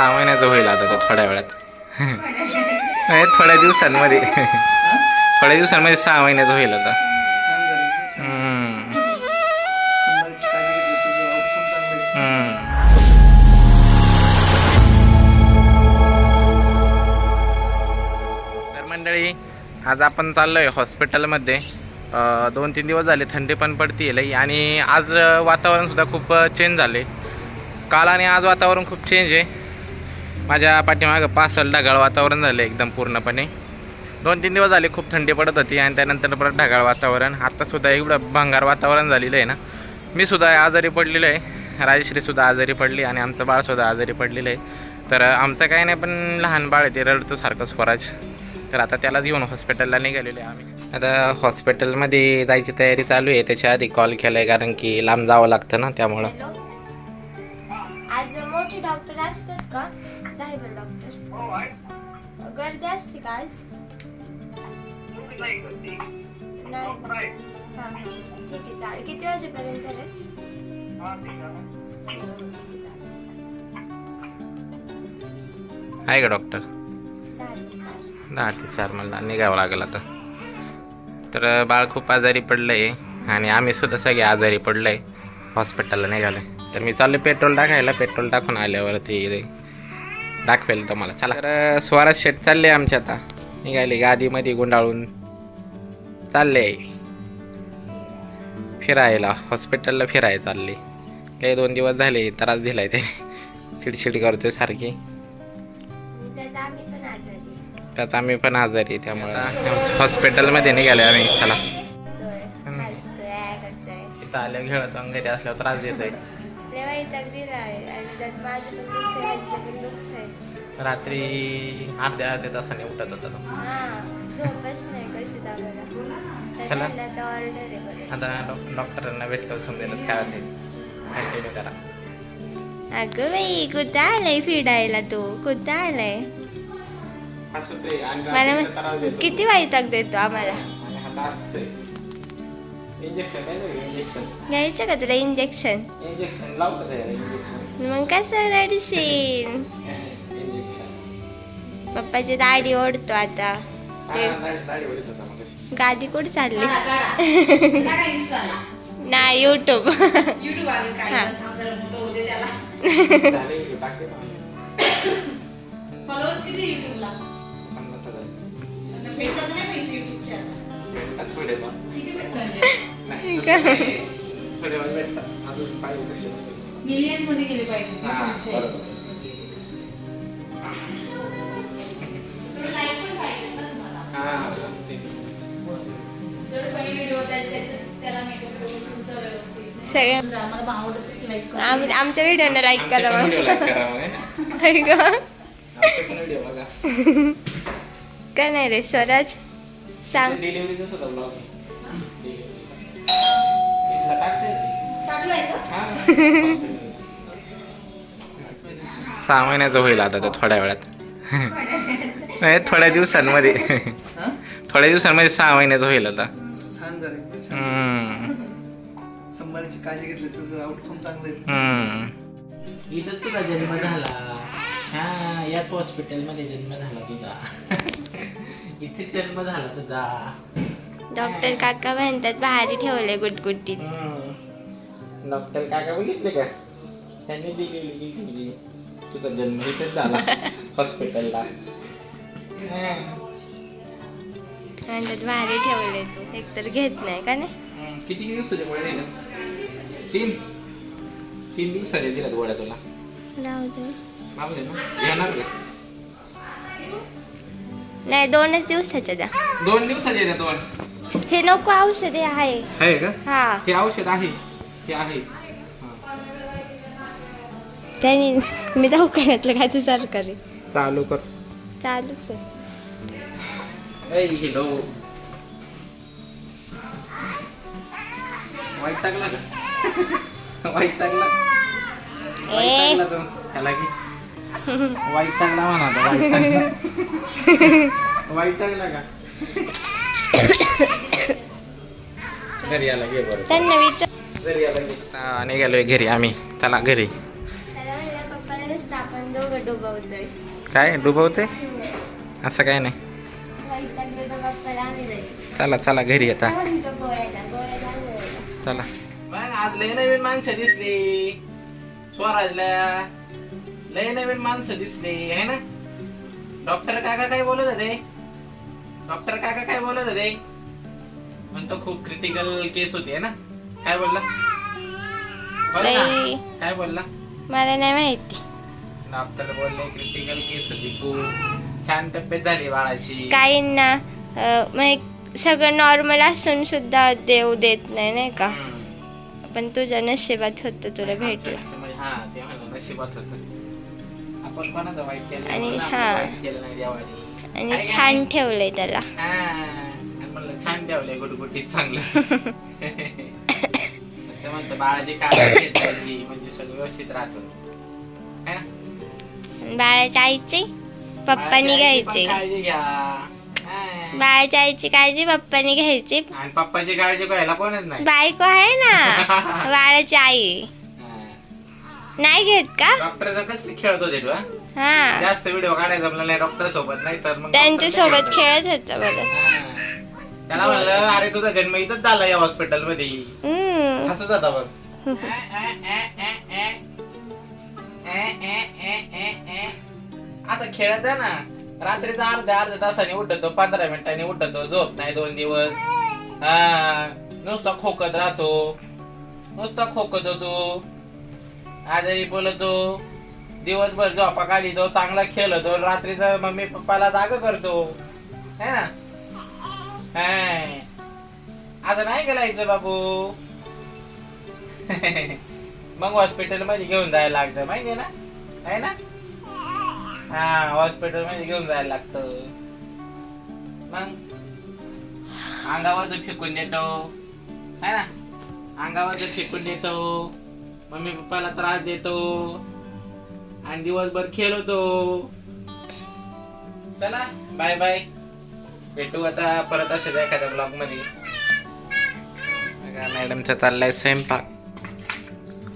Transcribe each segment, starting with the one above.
सहा महिन्याचं होईल आता तो थोड्या वेळात. नाही थोड्या दिवसांमध्ये. थोड्या दिवसांमध्ये सहा महिन्याचं होईल आता. तर मंडळी आज आपण चाललोय हॉस्पिटलमध्ये. दोन तीन दिवस झाले थंडी पण पडते लई. आणि आज वातावरणसुद्धा वातावरण सुद्धा खूप चेंज झाले काल आणि आज वातावरण खूप चेंज आहे. माझ्या पाठीमागं पासल ढगाळ वातावरण झालं एकदम पूर्णपणे. दोन तीन दिवस झाले खूप थंडी पडत होती आणि त्यानंतर परत ढगाळ वातावरण. आत्तासुद्धा एवढं भंगार वातावरण झालेलं आहे ना. मी सुद्धा आजारी पडलेलो आहे. राजश्रीसुद्धा आजारी पडली आणि आमचं बाळसुद्धा आजारी पडलेलं आहे. तर आमचं काही नाही पण लहान बाळ आहे ते रडतो सारखं स्वराज. तर आता त्याला घेऊन हॉस्पिटलला निघालेलो आहे आम्ही. आता हॉस्पिटलमध्ये जायची तयारी चालू आहे. त्याच्या आधी कॉल केला आहे कारण की लांब जावं लागतं ना त्यामुळं. आज मोठे डॉक्टर असतात का? ड्रायव्हर डॉक्टर गर्दी असते का आज? नाही हा. ठीक आहे चालेल. किती वाजेपर्यंत रे आहे. का डॉक्टर दहा ते चार. दहा ते चार मला निघावं लागेल आता. तर बाळ खूप आजारी पडलं आहे आणि आम्ही सुद्धा सगळे आजारी पडलो आहे हॉस्पिटलला निघालो तर मी चाललो पेट्रोल टाकायला. पेट्रोल टाकून आल्यावरती दाखवेल तुम्हाला. चला. तर स्वराज शेट चालले आमचे आता. निघाले गादीमध्ये गुंडाळून. चालले फिरायला हॉस्पिटलला फिरायला चालले. काही दोन दिवस झाले त्रास दिलाय ते चिडचिड करतोय सारखी. त्यात आम्ही पण आजारी त्यामुळं. हॉस्पिटलमध्ये निघाले आम्ही. चला. इथं आल्या खेळत घरी असल्यावर त्रास आहे आणि त्यात माझं पण पण. रात्री अर्ध्या अर्ध्या तासाने उठत होता तो. हा झोपच नाही कशी दाबायला तर चला. त्यांना आता ऑर्डर आहे बरं. आता डॉ- डॉक्टरांना काय होते कंटिन्यू करा. अगं बाई कुठं आलाय फिरायला तू? कुठं आलाय? मला. किती वैताग देतो आम्हाला. आणि हात हसतोय इंजेक्शन इंजेक्शन घ्यायचं का तुला इंजेक्शन इंजेक्शन लावलं इंजेक्शन मग कसं रडशील इंजेक्शन पप्पाची दाढी ओढतो आता ते दाढी ओढीत होता मग कशी गादी कुठे चालली नाही युट्यूब हा. टाकले ना. फॉलोअर्स किती युट्यूबला पन्नास हजार भेटतात नाही पैसे युट्यूबचे भेटतात थोडे पण किती भेटतात नाही तसं नाही. थोडे पण भेटतात अजून पाहिजे तसे मिलियन्समध्ये गेले पाहिजे हा, तुमचे. बरोबर. थोडं like पण पाहिजे ना तुम्हाला. हा, तेच. जेवढे funny video आहेत, त्याच्यात- त्याला makeup करून तुमचं व्यवस्थित. सगळे आम्हाला भाव आवडतच like करा. आम- आमच्या व्हिडिओना लाईक आमचे करा पण मग व्हिडिओ लाईक करा मग, है ना? हाय का? आमचे पण व्हिडिओ बघा काय नाही रे स्वराज सांग डिलिव्हरीचा सुद्धा ब्लॉग टाकते सहा महिन्याचं होईल आता तो थोड्या वेळात. नाही थोड्या दिवसांमध्ये. थोड्या दिवसांमध्ये सहा महिन्याचं होईल आता. काळजी घेतली तुझं आउटकम चांगलं. इथं तुझा जन्म झाला. हा याच हॉस्पिटलमध्ये जन्म झाला तुझा. इथे जन्म झाला तुझा. डॉक्टर काका म्हणतात भारी ठेवले गुटगुटीत. डॉक्टर काका बघितले का? त्यांनी दिलेली दिलेली तुझा जन्म इथेच झाला. हॉस्पिटलला. भारी ठेवले तू. एकतर घेत नाही का नाही? किती किती गोळ्या दिल्या तीन. तीन दिवसाचे दिल्यात गोळ्या तुला. राहू दे. लावले ना. येणार का? नाही दोनच दिवसाच्या द्या. दोन दिवसाचे द्या दोन. हे नको औषध आहे. आहे का? हा. हे औषध आहे. आहे. त्याने मी दवाखान्यातलं काय तू सरकारी चालू कर. चालूच हिलो वाईट टाकला का? वाईट टाकला. ए. टाकला तो. त्याला की. वाईट टाकला म्हणा वाईट टाकला का? घरी आला घे बरं. त्यांना विचार. घरी आला घे निघालोय घरी आम्ही. चला घरी. काय? डुबवते असं काय नाही. चला चला घरी आणलं. चला. आज लय नवीन माणसं दिसली. स्वराजला लय नवीन माणसं दिसली आहे ना? डॉक्टर काका काय बोलत होते? डॉक्टर काका काय बोलत होते? म्हणतो खूप क्रिटिकल केस होती ना? काय बोलला? बोला ना. नाही. काय बोलला? मला नाही माहिती. डॉक्टर बोलले क्रिटिकल केस होती खूप. छान तब्येत झाली बाळाची. काहींना अं, म्हणजे सगळं नॉर्मल असून सुद्धा देव देत नाही नाही का? हम्म. पण तुझ्या नशिबात होतं तुला भेटलं. म्हणजे हा ते म्हणलं नशिबात होत. आपण कोणाचं वाईट केलं आणि म्हणून आपण हा. वाईट केलं नाही देवाने. आणि काय छान? ठेवलंय त्याला. हा. छान ठेवलंय गुटगुटीत चांगलं. ते म्हणतं बाळाची काळजी म्हणजे सगळं व्यवस्थित राहतं. है ना? आणि बाळाच्या आईची पप्पानी बाळाची आईची पण घ्यायची. काळजी घ्या. बाळाच्या आईची काळजी पप्पानी घ्यायची. आणि पप्पाची काळजी घ्यायला कोणच नाही. बायको आहे ना. बाळाची आई. नाही घेत का? डॉक्टरचं कसं खेळत होते तू हा? हा. जास्त व्हिडिओ काढायचा डॉक्टर सोबत नाही तर मग त्यांच्यासोबत खेळत खेळत. होता बघा. हा. त्याला म्हणलं अरे तुझा जन्म इथंच झाला या हॉस्पिटलमध्ये हम्म. हसत होता बघ. असं खेळत आहे ना रात्रीचा अर्ध्या अर्ध्या तासाने उठतो पंधरा मिनिटांनी उठतो झोप नाही दोन दिवस. हा नुसता खोकत राहतो. नुसता खोकत होतो. आजारी बोलतो. दिवसभर झोपा काढितो चांगला खेळतो. रात्रीचा मम्मी पप्पाला जाग करतो. है ना? हाय. आता नाही करायचं बाबू. मग हॉस्पिटलमध्ये घेऊन जायला लागतं माहितीये ना? आहे ना? हा हॉस्पिटलमध्ये घेऊन जायला लागतं. मग? अंगावर फेकून देतो. है ना? अंगावर फेकून देतो. मम्मी पप्पाला त्रास देतो. आणि दिवसभर खेळतो. चला बाय बाय भेटू आता परत असेच एखाद्या ब्लॉगमध्ये. मॅडमचा चाललाय स्वयंपाक.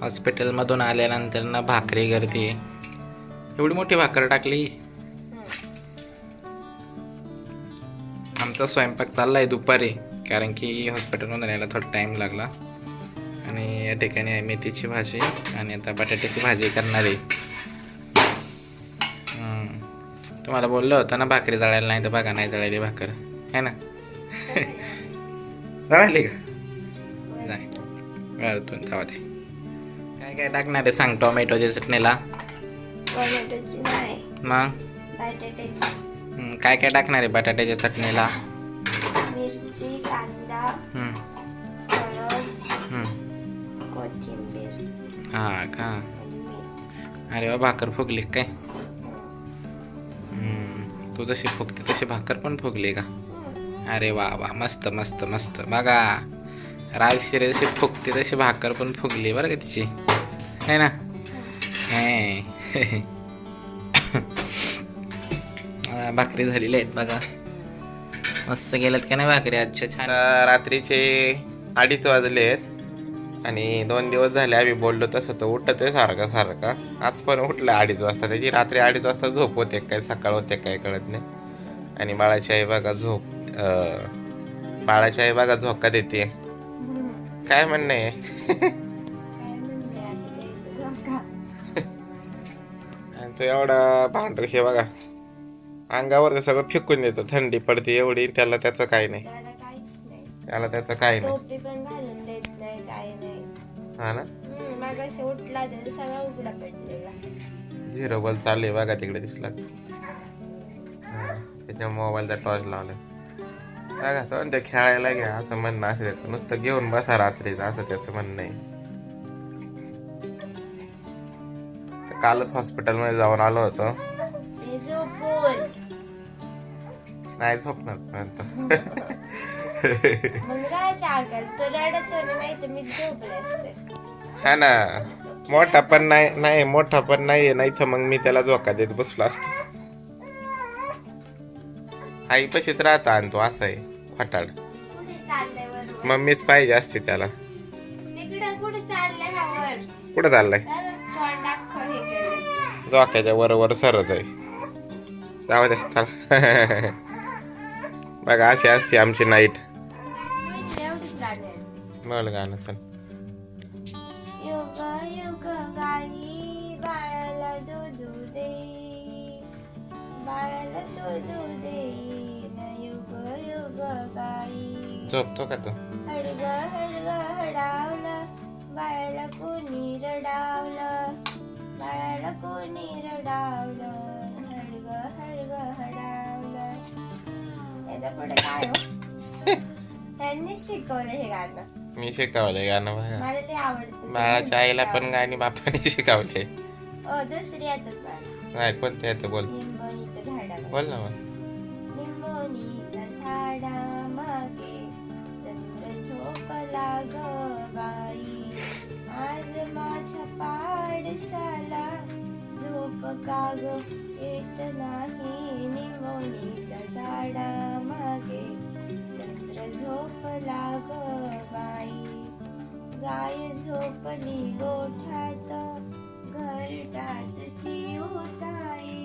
हॉस्पिटलमधून आल्यानंतर ना भाकरी करते. एवढी मोठी भाकर टाकली. आमचा स्वयंपाक चाललाय दुपारी कारण की हॉस्पिटलमधून यायला थोडा टाईम लागला. आणि या ठिकाणी आहे मेथीची भाजी आणि आता बटाट्याची भाजी करणार आहे. तुम्हाला बोललो होतं ना भाकरी जळायला नाही तर बघा नाही जळायली भाकर. है ना? जळाली का? नाही. वरतून जाऊ दे. काय काय टाकणार आहे सांग टोमॅटोच्या चटणीला? टोमॅटोची नाही. मग? बटाट्याची. काय काय टाकणार आहे बटाट्याच्या चटणीला? मिरची कांदा हळद. कोथिंबीर. हा का? आणि अरे वा भाकर फुगली काय? तू जशी फुगते तशी भाकर पण फुगली का? अरे वा वा मस्त मस्त मस्त. बघा राजशिरे जशी फुगते तशी भाकर पण फुगली बरं का तिची. है ना? हे. भाकरी झालेली आहेत बघा. मस्त गेल्यात का नाही भाकरी आजच्या? छान. रात्रीचे अडीच वाजले आहेत. आणि दोन दिवस झाले आम्ही बोललो तसं तो उठतोय सारखा सारखा. आज पण उठलं अडीच वाजता. त्याची रात्री अडीच वाजता झोप होते काय सकाळ होते काय कळत नाही. आणि बाळाची आई बघा झोप बाळाची आई बघा झोका देते काय म्हणणं? आहे? आणि तो एवढा भांड हे बघा. अंगावर ते सगळं फेकून देतो थंडी पडते एवढी त्याला त्याचं काही नाही. त्याला त्याचं काही नाही. हा ना? सगळा उघडा पडलेला. झिरो बल चालू आहे बघा तिकडे दिसला. त्याच्या मोबाईलचा टॉर्च लावलाय. बघा तो म्हणतो खेळायला घ्या असं म्हणणं असं त्याचं. नुसतं घेऊन बसा रात्रीचं असं त्याचं म्हणणं आहे. कालच हॉस्पिटलमध्ये जाऊन आलो होतो. ते नाही झोपणार पर्यंत हा ना. मोठा पण नाही नाही मोठा पण नाहीये नाही तर मग मी त्याला धोका देत बसलो असतो. आई पशीच राहता आणि तो असा आहे फटाड कुठे चाललंय वर मम्मीच पाहिजे असते त्याला. तिकडे कुठे चाललंय हा वर? कुठं चाललाय? तोंड अख्खं हे केलं डोक्याच्या बरोबर सरत आहे. जाऊ दे चला. बघा अशी असते आमची नाईट आहेत. बोल गाणं चल. गाई बाळाला दूध दे. बाळाला दूध दे. न युग युग गाई झोपतो का तू? हडग हडग हडावलं. बाळाला कोणी रडावलं? बाळाला कोणी रडावलं? हडग हडग हडावलं. याच्यापुढे काय हो? त्यांनी शिकवलं हे गाणं. मी शिकवलंय गाणं बघा. मला लय आवडतं बाळाच्या आईला पण गाणी बापाने शिकवले ओ दुसरी येतात बाळा. नाही कोणते येतं बोल. लिंबोणीच्या बोल ना मग. लिंबोणीच्या झाडा मागे चंद्र झोपला ग बाई. आज माझ्या पाडसाला झोप का ग? येत नाही लिंबोणीच्या झाडा आपली झोपली गोठ्यात घरटात चिवताई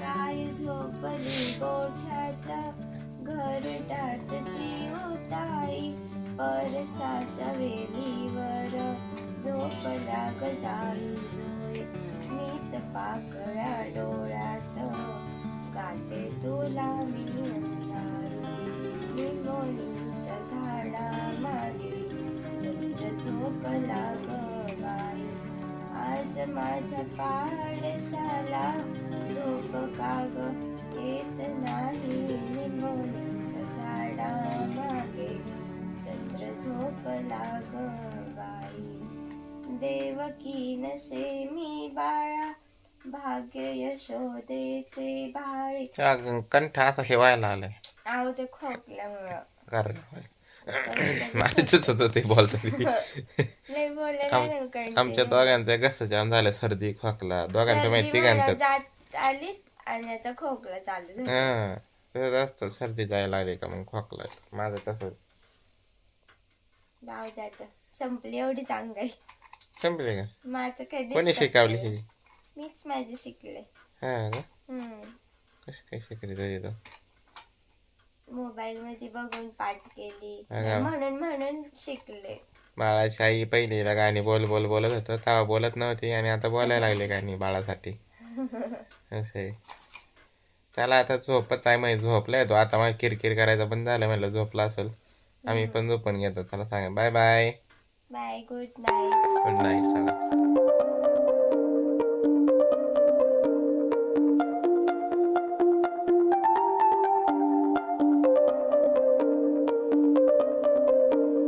गाय झोपली गोठ्यात घरटात चिवताई परसाच्या वेलीवर झोपला ग आज माझ्या पाडसाला झोप का ग येत नाही. लिंबोणीच्या झाडा मागे चंद्र झोपला ग बाई. देवकी नसे मी बाळा भाग्य यशोदेचे बाळे. कंठ असा हेवायला आलाय आहो ते खोकल्यामुळं. माझ्याच होतं ते बोलतो लय बोलायला आम- लागलं कंटिन्यू. आमच्या दोघांचं कसं जाम झालं सर्दी खोकला दोघांचं माहिती तिघांचं जात आली आणि आता खोकला चालू झाला हा तसंच असतं सर्दी जायला लागली का मग खोकला येतो. माझं तसं जाऊ दे आता संपली एवढी चांगली संपले का मग आता काय कोणी disturb शिकवली? ही मीच माझी शिकले हा का हम्म कशी काय शिकली तुझी तो मोबाईल मध्ये बघून पाठ केली. अगं. म्हणून म्हणून शिकले. बाळाची आई पहिलीला गाणी बोल बोल बोलत होतं तेव्हा बोलत नव्हती आणि आता बोलायला लागली गाणी बाळासाठी. असं त्याला आता झोपत आहे म्हणजे झोपलाय तो. आता मग किरकिर करायचं बंद झालं म्हणलं झोपला असेल. आम्ही पण झोपून घेतो. चला सांगा. Bye bye. Bye good night good night चला.